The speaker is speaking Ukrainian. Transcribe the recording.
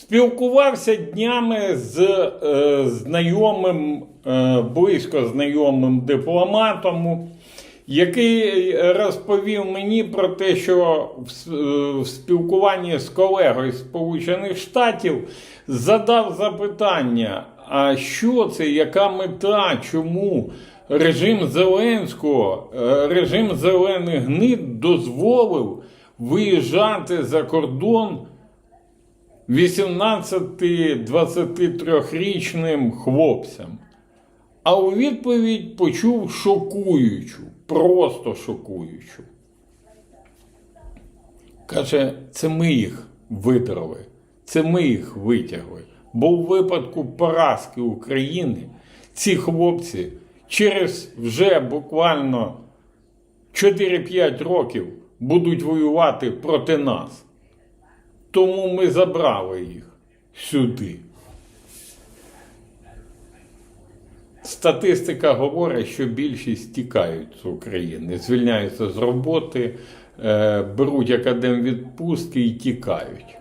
Спілкувався днями з е, знайомим, е, близько знайомим дипломатом, який розповів мені про те, що в, е, в спілкуванні з колегою Сполучених Штатів задав запитання: а що це, яка мета, чому режим Зеленського, е, режим зелених гнид дозволив виїжджати за кордон 18-23-річним хлопцям. А у відповідь почув шокуючу, просто шокуючу. Каже, це ми їх видрали, це ми їх витягли. Бо у випадку поразки України ці хлопці через вже буквально 4-5 років будуть воювати проти нас. Тому ми забрали їх сюди. Статистика говорить, що більшість тікають з України, звільняються з роботи, е, беруть академвідпустки і тікають.